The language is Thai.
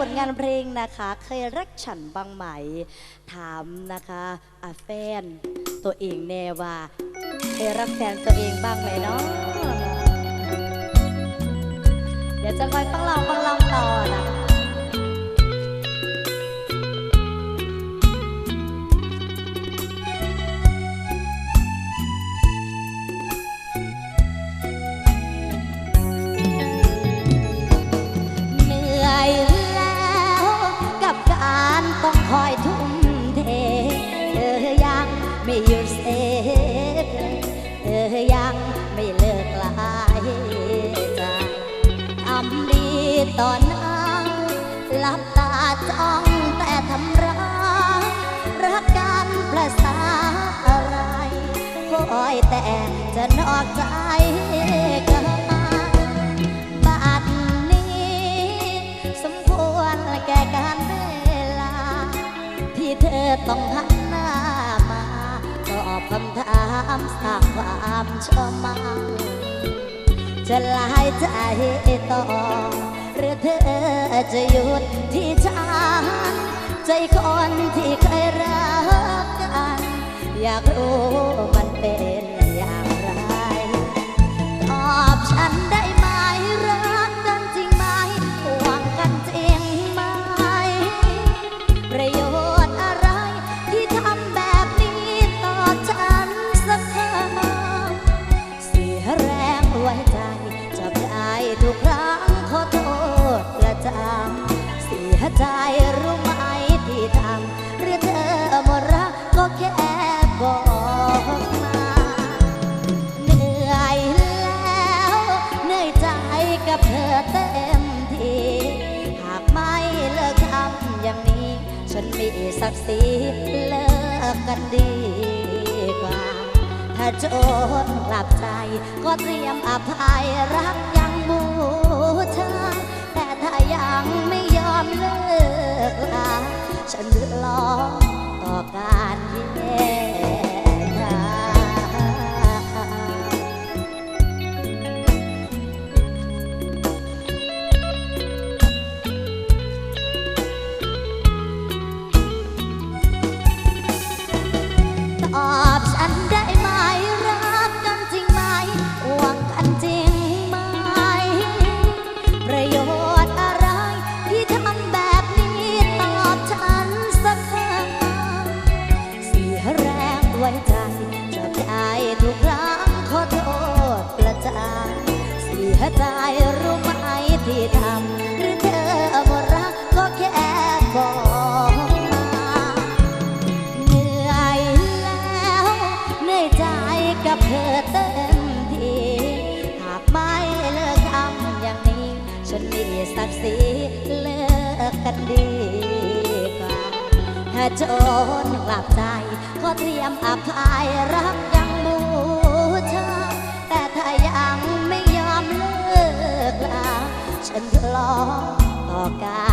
ผลงานเพลงนะคะ เคยรักฉันบ้างไหม ถามนะคะอาแฟน ตัวเองแน่ว่า เคยรักแฟนตัวเองบ้างไหมเนาะเดี๋ยวจะคอยฟังลองฟังลองต่อ ไม่หยุดเซฟเธอยังไม่เลิกลายใจทำดีตอหน้าหลับตาจ้องแต่ทำร้ายรักกันประสาอะไรคอยแต่จะนอกใจกันบัดนี้ สมควรแก่การเวลา ที่เธอต้องหันหน้า อบคำถามสร้างความชอมังจะลายใจต่อหรือเธอจะหยุดที่ฉันใจคนที่เคยรักกัน อยากรู้มันเป็นอย่างไร ตอบฉันได้ นมีศักดิ์ศรีเลิกกันดีกว่า ถ้าโจนกลับใจ ก็เตรียมอภัยรักยังบูชาแต่ถ้ายังไม่ ไว้ใจจะได้ทุกครั้งขอโทษประจานเสียใจรู้ไหมที่ทำหรือเธอหมดรักก็แค่บอกมาเหนื่อยแล้วเหนื่อยใจกับเธอเต็มทีหากไม่เลิกทำอย่างนี้ ฉันมีศักดิ์ศรีเลิกกันดี จนกลับใจ ก็เตรียมอภัยรักยังบูชาแต่ถ้ายังไม่ยอมเลิกลาฉันจะลองต่อการ